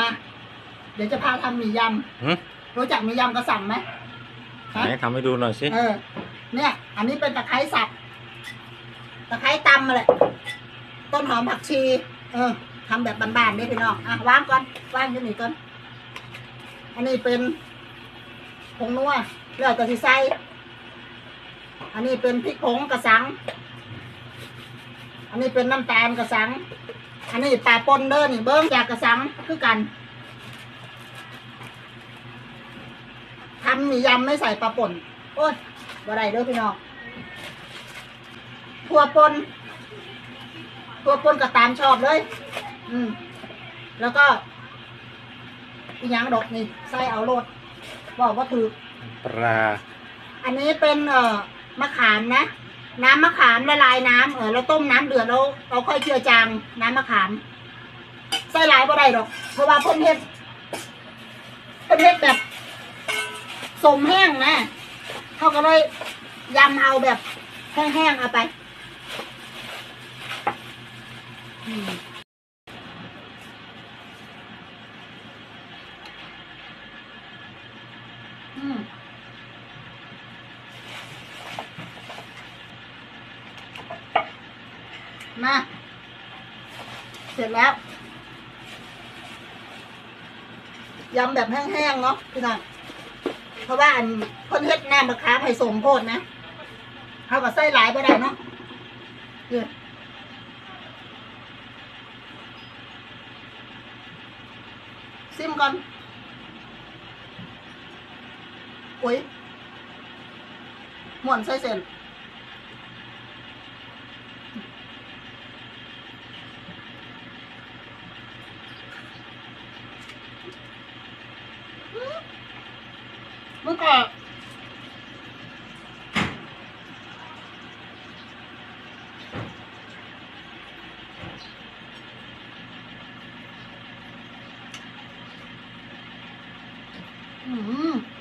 มา เดี๋ยวจะพาทำหมี่ยหืมำรู้จักหมี่ยำกระสังไหมฮะไหนทำให้ดูหน่อยสิเออ เนี่ย อันนี้เป็นตะไคร้สับตะไคร้ตำมาเลยต้นหอมผักชี เออทำแบบบานๆนี่พี่น้องอะวางก่อนวางอยู่นี่ก่อนอันนี้เป็นผงนัวแล้วแต่ที่ใส่อันนี้เป็นพริกผงกระสัง อันนี้เป็นน้ำตาลกระสัง อันนี้ปลาปนเด้อนี่เบิ้งจากกระสังคือกันทำหมี่ยำไม่ใส่ปลาป่นโอ้ยบ่ได้เด้อพี่น้องถั่วปนถั่วปนก็ตามชอบเลย อืม แล้วก็อีหยังดอกนี่ใส่เอาโลดบอกว่าถือปลา อันนี้เป็นเอ่อมะขามนะ น้ำมะขามละลายน้ำเออเราต้มน้ำเดือดแล้วเราค่อยเจือจางน้ำมะขามใส่หลายบ่ได้ดอก เพราะว่าเพิ่นเฮ็ดเพิ่นเฮ็ดแบบสมแห้งนะเขาก็เลยยำเอาแบบแห้งๆเอาไปอืม มา เสร็จแล้วยำแบบแห้งๆเนาะพี่น้องเพราะว่าอันคนเฮ็ดน้ำมะขามให้สมโพดนะเขาก็ใส่หลายบ่ได้เนาะเนี่ยซิมก่อนโอ้ยหมวนใส่เส้น มันก็อืม